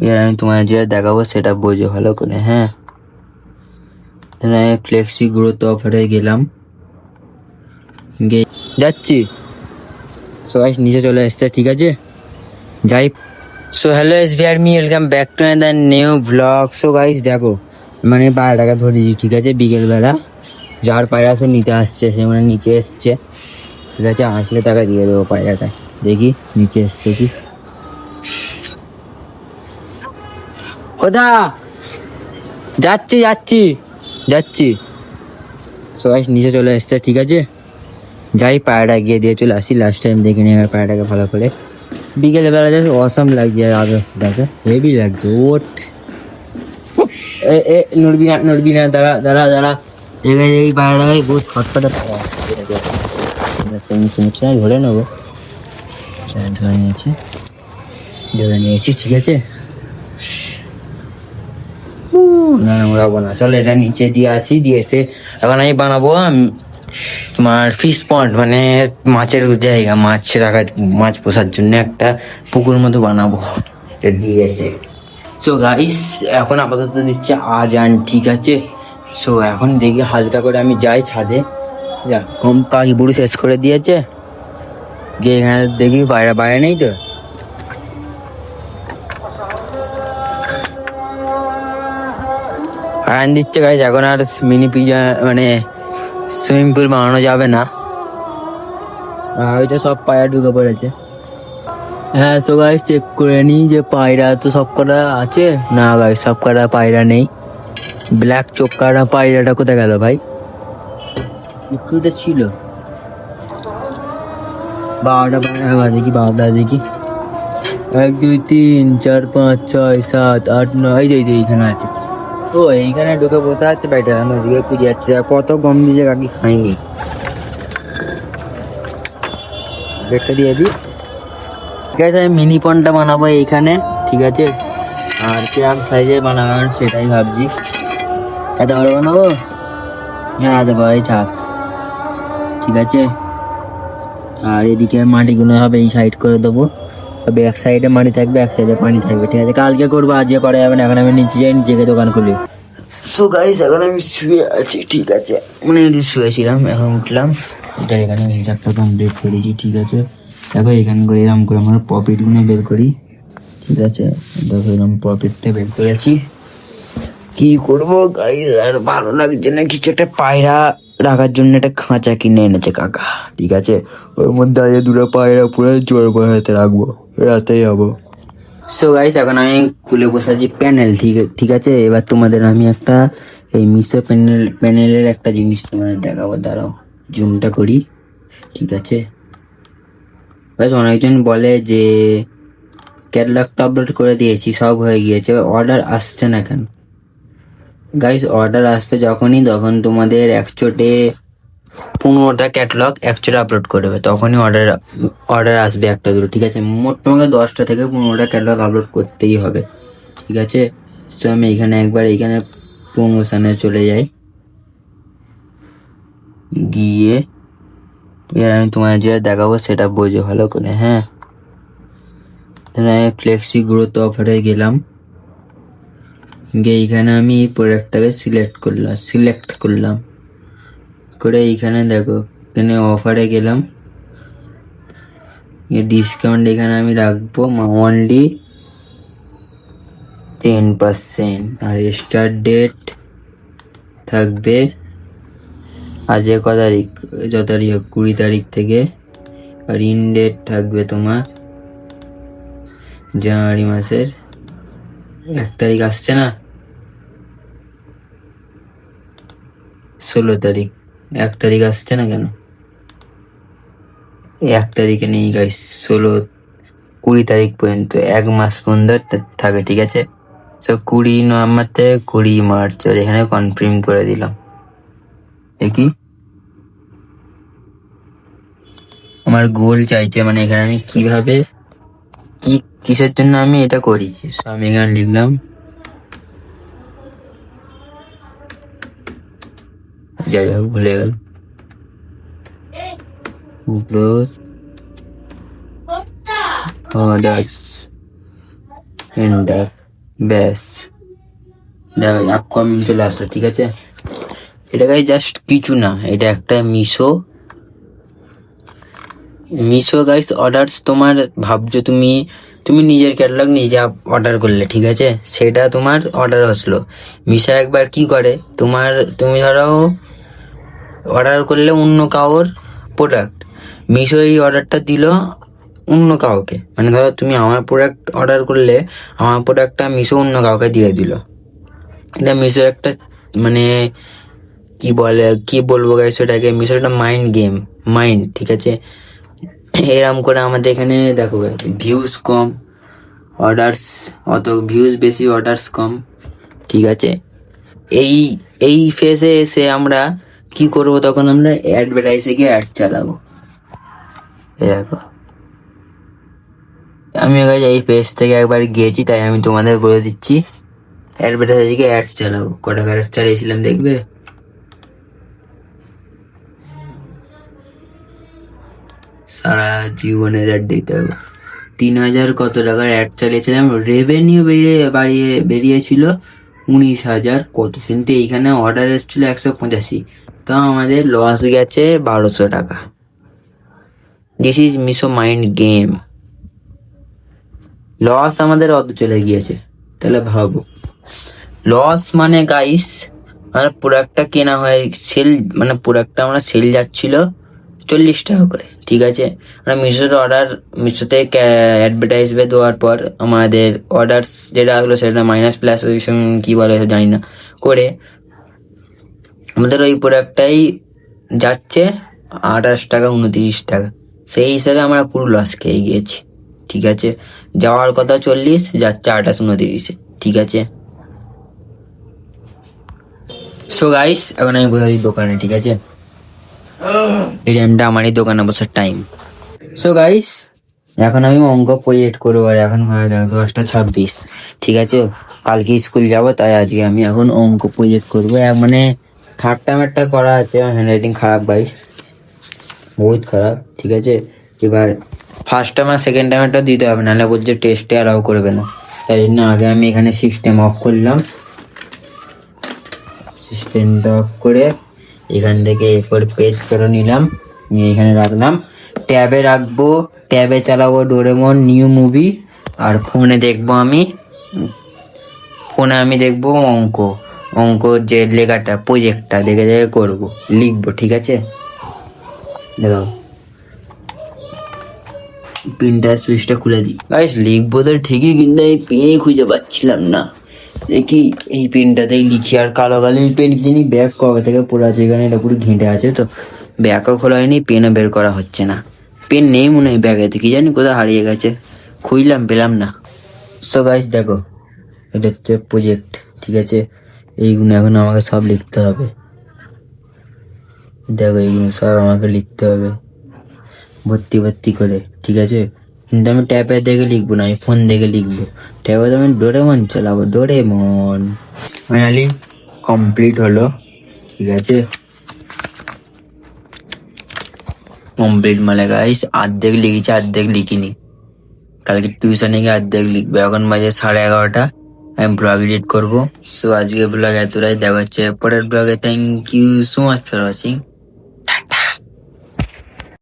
এবার আমি তোমার যেটা দেখাবো সেটা বোঝো ভালো করে হ্যাঁ? এখানে আমি ফ্লেক্সি গ্রোথ অফারে গেলাম। গিয়ে যাচ্ছি। সবাই নিচে চলে এসছে, ঠিক আছে? যাই। So hello S V R me welcome back to the new vlog so guys দেখো মানে পায়রাটাকে ধরেছি ঠিক আছে? বিকেলবেলা। যার পায়রা সে নিতে আসছে, সে মানে নিচে এসছে। ঠিক আছে? আসলে টাকা দিয়ে দেবো পায়রাটা দেখি, নিচে এসছে কি? কোথা যাচ্ছি যাচ্ছি যাচ্ছি। সবাই নিচে চলে এসছে ঠিক আছে? যাই পায়রাটা গিয়ে দিয়ে চলে আসি লাস্ট টাইম দেখে নিয়ে পায়রাটাকে ভালো করে। বিকেল বেলা জাস্ট অসম লাগছে অবস্থাটাকে হেভি লাগছে ওট। এ এ নড়বি না নড়বি না দাঁড়া দাঁড়া দাঁড়া। এখানে এই পায়রাটাকে ছটফটে পায়রা। শুনছি না ধরে নেব। হ্যাঁ, ধরে নিয়েছি। ধরে নিয়েছি ঠিক আছে? না না ওরাবো না। চলো এটা নিচে দিয়ে আসি দিয়ে এসে এখন আমি বানাবো উম, তোমার ফিশ পন্ড মানে মাছের জায়গা মাছ রাখার মাছ পোষার জন্য একটা পুকুর মতো বানাবো। এটা দিয়ে এসে। সো গাইস এখন আপাতত দিচ্ছে আজান ঠিক আছে? সো এখন দেখি হালকা করে আমি যাই ছাদে। যা কম কাকি বুড়ি শেষ করে দিয়েছে। গিয়ে এখানে দেখি বাইরে বাইরে নেই তো? আয়ন দিচ্ছে গাইজ এখন আর মিনি পিজা মানে সুইমিং পুল বানানো যাবে না। হয়তো সব পায়রা ঢুকে পড়েছে। হ্যাঁ সো গাইজ চেক করে নিই যে পায়রা তো সব কটা আছে? না গাইজ সব কটা পায়রা নেই। ব্ল্যাক চোক্কাটা পায়রাটা কোথায় গেল ভাই? ছিল। বারোটা পায়রা দেখি বারোটা দেখি। এক, দুই, তিন, চার, পাঁচ, ছয়, সাত, আট, নয় এই যে, এইখানে আছে। ও, এইখানে ঢুকে বসে আছে ব্যাটার আমি ওদিকে খুঁজে যাচ্ছি। কত গম দিয়েছে কাকি খাইনি। বেডটা দিয়ে দিই। ঠিক আছে, আমি মিনি পনটা বানাবো এইখানে, ঠিক আছে? আর কিরম সাইজে বানাবেন সেটাই ভাবছি। এত বড় বানাবো? হ্যাঁ এত বড়ই থাক। ঠিক আছে? আর এদিকে মাটিগুলো হবে এই সাইড করে দেবো। তবে এক সাইডে মাটি থাকবে এক সাইডে পানি থাকবে ঠিক আছে? কালকে করব আজকে করা যাবে না এখন আমি নিচে যাই গিয়ে দোকান খুলি। সো গাইস এখন আমি শুয়ে আছি ঠিক আছে? মানে একটু শুয়েছিলাম এখন উঠলাম। এটা এখানে হিসাবটা কমপ্লিট করেছি ঠিক আছে? দেখো এখানে করে এরকম করে আমরা প্রফিটগুলো বের করি ঠিক আছে? দেখো এরকম প্রফিটটা বের করেছি। কি করব গাইস আর ভালো লাগছে না কিছু একটা পায়রা রাখার জন্য একটা খাঁচা কিনে এনেছে কাকা। ঠিক আছে? ওর মধ্যে আজকে দুটো পায়রা পুরো জোর বসাতে রাখব। রাতেই যাব সো গাইস এখন আমি খুলে বসেছি প্যানেল ঠিক ঠিক আছে? এবার তোমাদের আমি একটা, এই মিশো প্যানেল প্যানেলের একটা জিনিস তোমাদের দেখাবো। দাঁড়াও জুমটা করি, ঠিক আছে? ব্যাস অনেকজন বলে যে ক্যাটলগটা আপলোড করে দিয়েছি, সব হয়ে গিয়েছে অর্ডার আসছে না কেন? গাইস অর্ডার আসবে যখনই, তখন তোমাদের একচোটে পনেরোটা ক্যাটলগ একচোটে আপলোড করবে তখনই অর্ডার অর্ডার আসবে একটা দুটো, ঠিক আছে? মোট তোমাকে দশটা থেকে পনেরোটা ক্যাটলগ আপলোড করতেই হবে, ঠিক আছে? তো আমি এখানে একবার এখানে প্রমোশনে চলে যাই। গিয়ে, এবার আমি তোমার যেটা দেখাবো সেটা বোঝো ভালো করে হ্যাঁ? ফ্লেক্সি গ্রোথ অফারে গেলাম। গিয়ে এইখানে আমি এই প্রোডাক্টটাকে সিলেক্ট করলাম সিলেক্ট করলাম। করে এইখানে দেখো, এখানে অফারে গেলাম। ডিসকাউন্ট এখানে আমি রাখব অনলি টেন পার্সেন্ট আর স্টার্ট ডেট থাকবে আজকে ক তারিখ, যত তারিখ হোক, কুড়ি তারিখ থেকে। আর ইন ডেট থাকবে তোমার জানুয়ারি মাসের এক তারিখ আসছে না? ষোলো তারিখ। এক তারিখ আসছে না কেন? এক তারিখে নেই গাইস ষোলো কুড়ি তারিখ পর্যন্ত এক মাস পর্যন্ত থাকে ঠিক আছে? সো কুড়ি নভেম্বর থেকে কুড়ি মার্চ এখানে কনফার্ম করে দিলাম। দেখি। আমার গোল চাইছে মানে এখানে আমি কীভাবে কি কিসের জন্য আমি এটা করেছি? So, আমি এখানে লিখলাম যাই হোক, ভুলে গেল। ব্যাস দেখো আপকামিং চলে আসলো, ঠিক আছে? এটা গাই জাস্ট কিছু না, এটা একটা মিশো। মিশো গাইস অর্ডারস তোমার ভাবছ তুমি তুমি নিজের ক্যাটালগ নিজে অর্ডার করলে, ঠিক আছে? সেটা তোমার অর্ডার আসলো। মিশো একবার কি করে? তোমার, তুমি ধরো অর্ডার করলে অন্য কাউর প্রোডাক্ট মিশো এই অর্ডারটা দিল অন্য কাউকে মানে ধরো তুমি আমার প্রোডাক্ট অর্ডার করলে আমার প্রোডাক্টটা মিশো অন্য কাউকে দিয়ে দিল। এটা মিশোর একটা মানে কি বলে, কি বলব গাইস ওটাকে? মিশোর একটা মাইন্ড গেম মাইন্ড ঠিক আছে? এরম করে আমাদের এখানে দেখো ভিউজ কম অর্ডারস অত ভিউজ বেশি অর্ডারস কম, ঠিক আছে? এই এই ফেজে এসে আমরা কি করব তখন আমরা অ্যাডভার্টাইজে গিয়ে অ্যাড চালাবো। দেখো। আমি আগে এই পেজ থেকে একবার গিয়েছি, তাই আমি তোমাদের বলে দিচ্ছি অ্যাডভার্টাইজে গিয়ে অ্যাড চালাবো। কটা অ্যাড চালিয়েছিলাম দেখবে? সারা জীবনের অ্যাড দিতে হবে। তিন হাজার কত টাকার অ্যাড চালিয়েছিলাম? রেভিনিউ বেরিয়ে, বাড়িয়ে, বেরিয়েছিল উনিশ হাজার কত। কিন্তু এইখানে অর্ডার এসেছিল একশো পঁচাশি। তো আমাদের লস গেছে বারোশো টাকা। This is Meesho mind game loss আমাদের অত চলে গিয়েছে, তাহলে ভাবো। লস মানে গাইস মানে প্রোডাক্টটা কেনা হয় সেল মানে প্রোডাক্টটা আমরা সেল যাচ্ছিল চল্লিশ টাকা করে, ঠিক আছে? আমরা মিশোর অর্ডার মিশোতে অ্যাডভার্টাইজবে দেওয়ার পর আমাদের অর্ডার যেটা আসলো সেটা মাইনাস প্লাস কি বলে জানি না, করে আমাদের ওই প্রোডাক্টটাই যাচ্ছে আঠাশ টাকা, উনত্রিশ টাকা। সেই হিসাবে আমরা পুরো লস খেয়ে গিয়েছি। ঠিক আছে? যাওয়ার কথা চল্লিশ, যাচ্ছে আঠাশ, উনত্রিশে। ঠিক আছে? সো গাইস এখন আমি বসে দোকানে, ঠিক আছে? এই টাইমটা আমারই দোকানে বসার টাইম সো গাইস এখন আমি অঙ্ক প্রজেক্ট করব আর এখন দশটা ছাব্বিশ। ঠিক আছে? কালকে স্কুল যাব, তাই আজকে আমি এখন অঙ্ক প্রজেক্ট করব। মানে থার্ড টাইমেরটা করা আছে হ্যান্ড রাইটিং খারাপ গাইস বহুত খারাপ, ঠিক আছে? এবার ফার্স্ট টাইম আর সেকেন্ড টাইমেরটা দিতে হবে, নাহলে বলছে টেস্টে অ্যালাউ করবে না। তাই জন্য আগে আমি এখানে সিস্টেম অফ করলাম। সিস্টেমটা অফ করে এখান থেকে এরপর পেজ করে নিলাম, নিয়ে এখানে রাখলাম। ট্যাবে রাখব ট্যাবে চালাবো ডোরেমন নিউ মুভি আর ফোনে দেখব আমি ফোনে আমি দেখব অঙ্ক। অঙ্ক যে লেখাটা প্রজেক্টটা দেখে দেখে করব। লিখব, ঠিক আছে? দেখো। প্রিন্টার সুইচটা খুলে দিই। গাইস লিখব তো ঠিকই, কিন্তু এই পেনই খুঁজে পাচ্ছিলাম না। দেখি, এই পেনটাতেই লিখি আর কালো কালো পেন কিনি। ব্যাগ কবে থেকে পড়ে আছে এখানে? এটা পুরো ঘেঁটে আছে তো। ব্যাগও খোলা হয়নি পেনও বের করা হচ্ছে না। পেন নেই মনে হয় ব্যাগেতে কি জানি কোথায় হারিয়ে গেছে। খুঁজলাম, পেলাম না। সো গাইস দেখো, এটা হচ্ছে প্রজেক্ট ঠিক আছে? এইগুলো এখন আমাকে সব লিখতে হবে। দেখো, এইগুলো সব আমাকে লিখতে হবে। ভর্তি ভর্তি করে, ঠিক আছে? কিন্তু আমি ট্যাপে দেখে লিখব না, আমি ফোন দেখে লিখব। ট্যাপে তো আমি ডোরেমন চালাবো, ডোরেমন। ফাইনালি কমপ্লিট হলো, ঠিক আছে? কমপ্লিট মানে গাইস অর্ধেক লিখেছি, অর্ধেক লিখিনি। কালকে টিউশনে গিয়ে অর্ধেক লিখবে, এখন বাজে সাড়ে এগারোটা। আমি ব্লগ এডিট করব। সো আজকে ব্লগ এতটাই। দেখা হচ্ছে পরের ব্লগে thank you so much for watching